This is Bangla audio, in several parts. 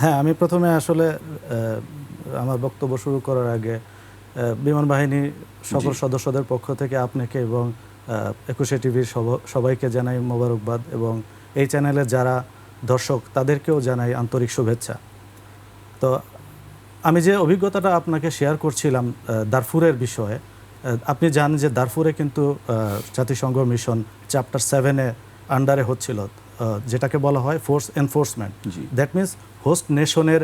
হ্যাঁ আমি প্রথমে আসলে আমার বক্তব্য শুরু করার আগে বিমান বাহিনী সকল সদস্যদের পক্ষ থেকে আপনাকে এবং একুশে টিভির সবাইকে জানাই মোবারকবাদ এবং এই চ্যানেলের যারা দর্শক তাদেরকেও জানাই আন্তরিক শুভেচ্ছা। তো আমি যে অভিজ্ঞতাটা আপনাকে শেয়ার করছিলাম দারফুরের বিষয়ে আপনি জানেন যে দারফুরে কিন্তু জাতিসংঘ মিশন চ্যাপ্টার সেভেনে আন্ডারে হচ্ছিল। যেটাকে বলা হয় ফোর্স এনফোর্সমেন্ট জি। দ্যাট মিন্স হোস্ট নেশনের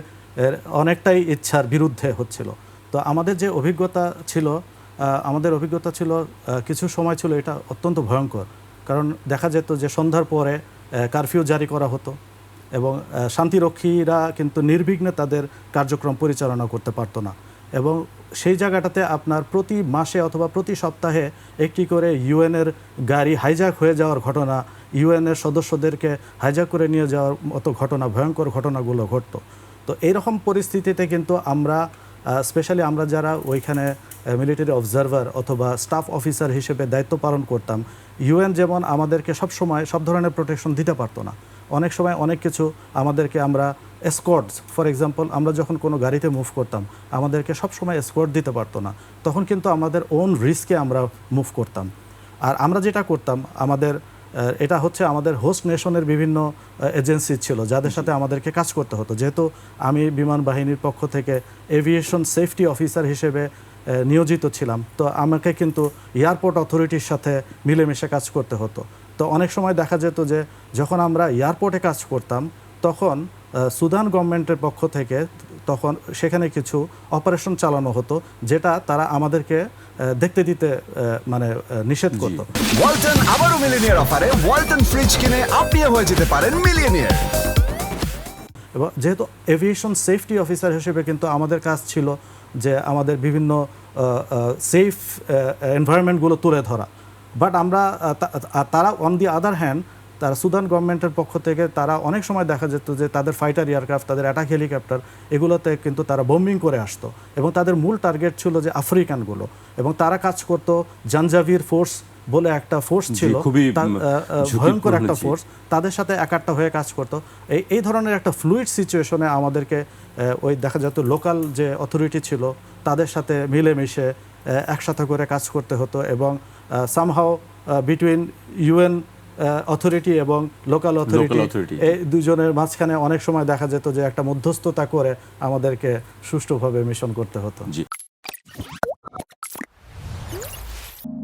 অনেকটাই ইচ্ছার বিরুদ্ধে হচ্ছিল। তো আমাদের যে অভিজ্ঞতা ছিল আমাদের অভিজ্ঞতা ছিল কিছু সময় ছিল এটা অত্যন্ত ভয়ঙ্কর। কারণ দেখা যেত যে সন্ধ্যার পরে কারফিউ জারি করা হতো এবং শান্তিরক্ষীরা কিন্তু নির্বিঘ্নে তাদের কার্যক্রম পরিচালনা করতে পারতো না। এবং সেই জায়গাটাতে আপনার প্রতি মাসে অথবা প্রতি সপ্তাহে একটি করে ইউএনের গাড়ি হাইজ্যাক হয়ে যাওয়ার ঘটনা ইউএনের সদস্যদেরকে হাইজ্যাক করে নিয়ে যাওয়ার মতো ঘটনা, ভয়ঙ্কর ঘটনাগুলো ঘটতো। তো এইরকম পরিস্থিতিতে কিন্তু আমরা স্পেশালি আমরা যারা ওইখানে মিলিটারি অবজারভার অথবা স্টাফ অফিসার হিসেবে দায়িত্ব পালন করতাম, ইউএন যেমন আমাদেরকে সব সময় সব ধরনের প্রোটেকশন দিতে পারতো না। অনেক সময় অনেক কিছু আমাদেরকে আমরা এসকর্টস ফর এক্সাম্পল আমরা যখন কোনো গাড়িতে মুভ করতাম, আমাদেরকে সব সময় এসকর্ট দিতে পারতো না। তখন কিন্তু আমাদের ওন রিস্কে আমরা মুভ করতাম। আর আমরা যেটা করতাম, আমাদের এটা হচ্ছে আমাদের হোস্ট নেশনের বিভিন্ন এজেন্সি ছিল, যাদের সাথে আমাদেরকে কাজ করতে হতো। যেহেতু আমি বিমান বাহিনীর পক্ষ থেকে এভিয়েশন সেফটি অফিসার হিসেবে নিয়োজিত ছিলাম, তো আমাকে কিন্তু এয়ারপোর্ট অথরিটির সাথে মিলেমিশে কাজ করতে হতো। তো অনেক সময় দেখা যেত যে, যখন আমরা এয়ারপোর্টে কাজ করতাম, তখন সুদান গভর্নমেন্টের পক্ষ থেকে তখন সেখানে কিছু অপারেশন চালানো হতো যেটা তারা আমাদেরকে দেখতে দিতে মানে নিষেধ করতো। ওয়ালটন আবারও মিলিনিয়ার অফারে ওয়ালটন ফ্রিজ কিনে আপনিও হয়ে যেতে পারেন মিলিয়নিয়ার। এবং যেহেতু এভিয়েশন সেফটি অফিসার হিসেবে কিন্তু আমাদের কাজ ছিল যে আমাদের বিভিন্ন সেফ এনভায়রনমেন্টগুলো তুলে ধরা। বাট আমরা তারা অন দি আদার হ্যান্ড তারা সুদান গভর্নমেন্টের পক্ষ থেকে তারা অনেক সময় দেখা যেত যে তাদের ফাইটার এয়ারক্রাফট তাদের অ্যাটাক হেলিকপ্টার এগুলোতে কিন্তু তারা বোম্বিং করে আসতো এবং তাদের মূল টার্গেট ছিল যে আফ্রিকানগুলো এবং তারা কাজ করতো জানজাভির ফোর্স বলে একটা ফোর্স ছিল ভয়ঙ্কর একটা ফোর্স তাদের সাথে একাট্টা হয়ে কাজ করতো। এই এই ধরনের একটা ফ্লুইড সিচুয়েশনে আমাদেরকে ওই দেখা যেত লোকাল যে অথরিটি ছিল তাদের সাথে মিলেমিশে একসাথে করে কাজ করতে হতো এবং সামহাও বিটুইন ইউএন অথরিটি এবং লোকাল অথরিটি। এই দুজনের মাঝখানে অনেক সময় দেখা যেত যে একটা মধ্যস্থতা করে আমাদেরকে সুষ্ঠুভাবে মিশন করতে হতো জি